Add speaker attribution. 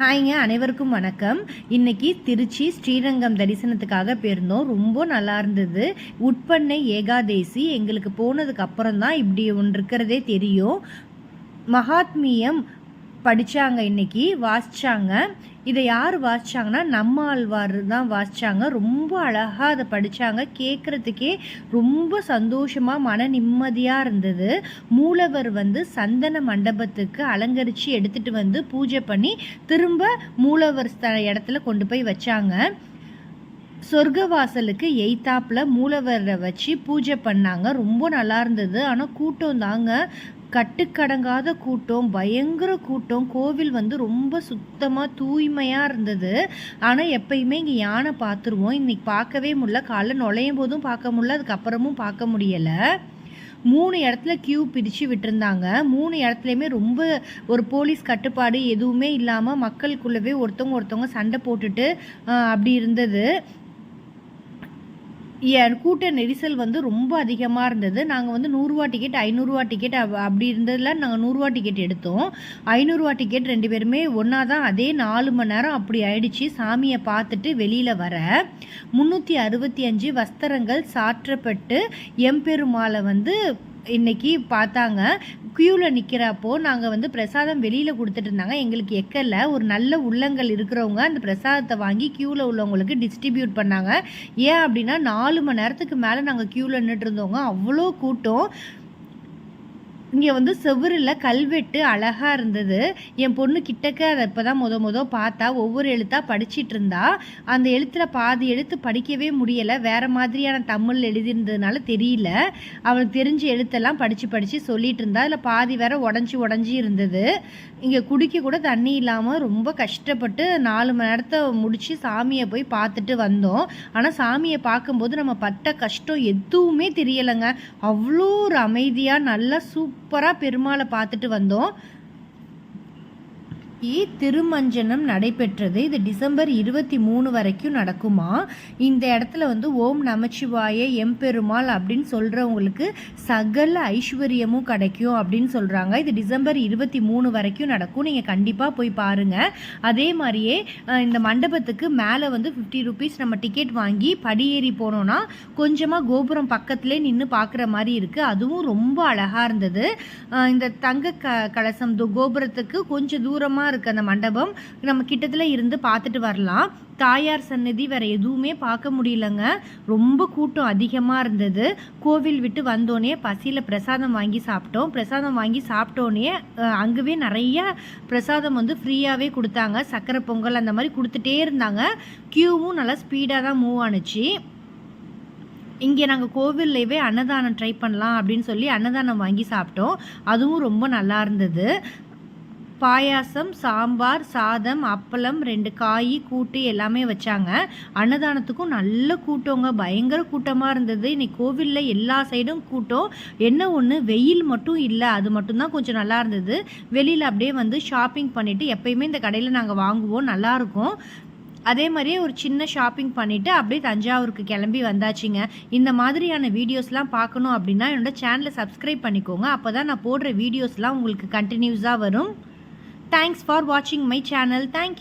Speaker 1: ஹாய்ங்க அனைவருக்கும் வணக்கம். இன்னைக்கு திருச்சி ஸ்ரீரங்கம் தரிசனத்துக்காக போயிருந்தோம். ரொம்ப நல்லா இருந்தது. உட்பண்ணை ஏகாதேசி எங்களுக்கு போனதுக்கு அப்புறம் தான் இப்படி ஒன்று இருக்கிறதே தெரியும். மகாத்மியம் படித்தாங்க இன்னைக்கு வாசித்தாங்க இதை யார் வாசித்தாங்கன்னா நம்ம ஆழ்வார் தான் வாசித்தாங்க ரொம்ப அழகாக அதை படித்தாங்க கேட்குறதுக்கே ரொம்ப சந்தோஷமாக மன நிம்மதியாக இருந்தது. மூலவர் வந்து சந்தன மண்டபத்துக்கு அலங்கரித்து எடுத்துகிட்டு வந்து பூஜை பண்ணி திரும்ப மூலவர் இடத்துல கொண்டு போய் வச்சாங்க. சொர்க்கவாசலுக்கு எய்த்தாப்பில் மூலவரை வச்சு பூஜை பண்ணாங்க. ரொம்ப நல்லா இருந்தது. ஆனால் கூட்டம் தாங்க கட்டுக்கடங்காத கூட்டம் பயங்கர கூட்டம். கோவில் வந்து ரொம்ப சுத்தமாக தூய்மையாக இருந்தது. ஆனால் எப்பயுமே இங்கே யானை பார்த்துருவோம். இன்றைக்கி பார்க்கவே முடியல. காலைல நுழையும் போதும் பார்க்க முடியல. அதுக்கப்புறமும் பார்க்க முடியலை. மூணு இடத்துல கியூ பிரித்து விட்டுருந்தாங்க. மூணு இடத்துலையுமே ரொம்ப ஒரு போலீஸ் கட்டுப்பாடு எதுவுமே இல்லாமல் மக்களுக்குள்ளவே ஒருத்தவங்க ஒருத்தவங்க சண்டை போட்டுட்டு அப்படி இருந்தது. கூட்ட நெரிசல் வந்து ரொம்ப அதிகமாக இருந்தது. நாங்கள் வந்து நூறுரூவா டிக்கெட் ஐநூறுரூவா டிக்கெட் அப்படி இருந்ததில் நாங்கள் நூறுரூவா டிக்கெட் எடுத்தோம். ஐநூறுரூவா டிக்கெட் ரெண்டு பேருமே ஒன்றா தான். அதே நாலு மணி நேரம் அப்படி ஆயிடுச்சு. சாமியை பார்த்துட்டு வெளியில் வர முந்நூற்றி அறுபத்தி அஞ்சு வஸ்திரங்கள் சாற்றப்பட்டு எம்பெருமாளை வந்து இன்னைக்கு பார்த்தாங்க. க்யூவில் நிற்கிறப்போ நாங்கள் வந்து பிரசாதம் வெளியில் கொடுத்துட்டு இருந்தாங்க. எங்களுக்கு எக்கல்ல ஒரு நல்ல உள்ளங்கள் இருக்கிறவங்க அந்த பிரசாதத்தை வாங்கி க்யூவில் உள்ளவங்களுக்கு டிஸ்ட்ரிபியூட் பண்ணாங்க. ஏன் அப்படின்னா நாலு மணி நேரத்துக்கு மேலே நாங்கள் க்யூவில் நின்றுட்டு இருந்தவங்க. அவ்வளோ கூட்டம். இங்கே வந்து செவ்வறில் கல்வெட்டு அழகாக இருந்தது. என் பொண்ணு கிட்டக்க அதை இப்போ தான் முத முத பார்த்தா ஒவ்வொரு எழுத்தாக படிச்சிட்டு இருந்தா. அந்த எழுத்தில் பாதி எழுத்து படிக்கவே முடியலை. வேறு மாதிரியான தமிழ் எழுதியிருந்ததுனால தெரியல. அவளுக்கு தெரிஞ்ச எழுத்தெல்லாம் படித்து படித்து சொல்லிட்டு இருந்தா. அதில் பாதி வேற உடஞ்சி உடஞ்சி இருந்தது. இங்கே குடிக்க கூட தண்ணி இல்லாமல் ரொம்ப கஷ்டப்பட்டு நாலு மணி நேரத்தை முடித்து சாமியை போய் பார்த்துட்டு வந்தோம். ஆனால் சாமியை பார்க்கும்போது நம்ம பட்ட கஷ்டம் எதுவுமே தெரியலைங்க. அவ்வளோ ஒரு அமைதியாக நல்லா சூப் சூப்பராக பெருமாளை பார்த்துட்டு வந்தோம். திருமஞ்சனம் நடைபெற்றது. இது டிசம்பர் இருபத்தி மூணு வரைக்கும் நடக்குமா? இந்த இடத்துல வந்து ஓம் நமச்சிவாய எம்பெருமாள் அப்படின்னு சொல்கிறவங்களுக்கு சகல ஐஸ்வர்யமும் கிடைக்கும் அப்படின்னு சொல்கிறாங்க இது டிசம்பர் இருபத்தி மூணு வரைக்கும் நடக்கும். நீங்கள் கண்டிப்பாக போய் பாருங்கள் அதே மாதிரியே இந்த மண்டபத்துக்கு மேலே வந்து ஃபிஃப்டி ருபீஸ் நம்ம டிக்கெட் வாங்கி படியேறி போனோன்னா கொஞ்சமாக கோபுரம் பக்கத்துலேயே நின்று பார்க்குற மாதிரி இருக்குது அதுவும் ரொம்ப அழகாக இருந்தது. இந்த தங்க க கலசம் கோபுரத்துக்கு கொஞ்சம் தூரமாக அழகாக இருக்குது அந்த மண்டபம். நம்ம கிட்டத்தில் இருந்து பார்த்துட்டு வரலாம். தாயார் சன்னதி வேறு எதுவுமே பார்க்க முடியலங்க. ரொம்ப கூட்டம் அதிகமாக இருந்தது. கோவில் விட்டு வந்தோடனே பசியில் பிரசாதம் வாங்கி சாப்பிட்டோம். பிரசாதம் வாங்கி சாப்பிட்டோன்னே அங்கேவே நிறைய பிரசாதம் வந்து ஃப்ரீயாகவே கொடுத்தாங்க. சக்கரை பொங்கல் அந்த மாதிரி கொடுத்துட்டே இருந்தாங்க. க்யூவும் நல்லா ஸ்பீடாக தான் மூவ் ஆணுச்சு இங்கே நாங்கள் கோவில்லையே அன்னதானம் ட்ரை பண்ணலாம் அப்படின்னு சொல்லி அன்னதானம் வாங்கி சாப்பிட்டோம். அதுவும் ரொம்ப நல்லா இருந்தது. பாயாசம் சாம்பார் சாதம் அப்பளம் ரெண்டு காய் கூட்டு எல்லாமே வச்சாங்க. அன்னதானத்துக்கும் நல்ல கூட்டங்க. பயங்கர கூட்டமாக இருந்தது. இன்னைக்கு கோவிலில் எல்லா சைடும் கூட்டம். என்ன ஒன்று வெயில் மட்டும் இல்லை. அது மட்டும்தான் கொஞ்சம் நல்லா இருந்தது. வெளியில் அப்படியே வந்து ஷாப்பிங் பண்ணிவிட்டு எப்பயுமே இந்த கடையில் நாங்கள் வாங்குவோம். நல்லாயிருக்கும் அதே மாதிரியே ஒரு சின்ன ஷாப்பிங் பண்ணிவிட்டு அப்படியே தஞ்சாவூருக்கு கிளம்பி வந்தாச்சுங்க. இந்த மாதிரியான வீடியோஸ்லாம் பார்க்கணும் அப்படின்னா என்னோடய சேனலை சப்ஸ்கிரைப் பண்ணிக்கோங்க. அப்போ தான் நான் போடுற வீடியோஸ்லாம் உங்களுக்கு கண்டினியூஸாக வரும். Thanks for watching my channel. Thank you.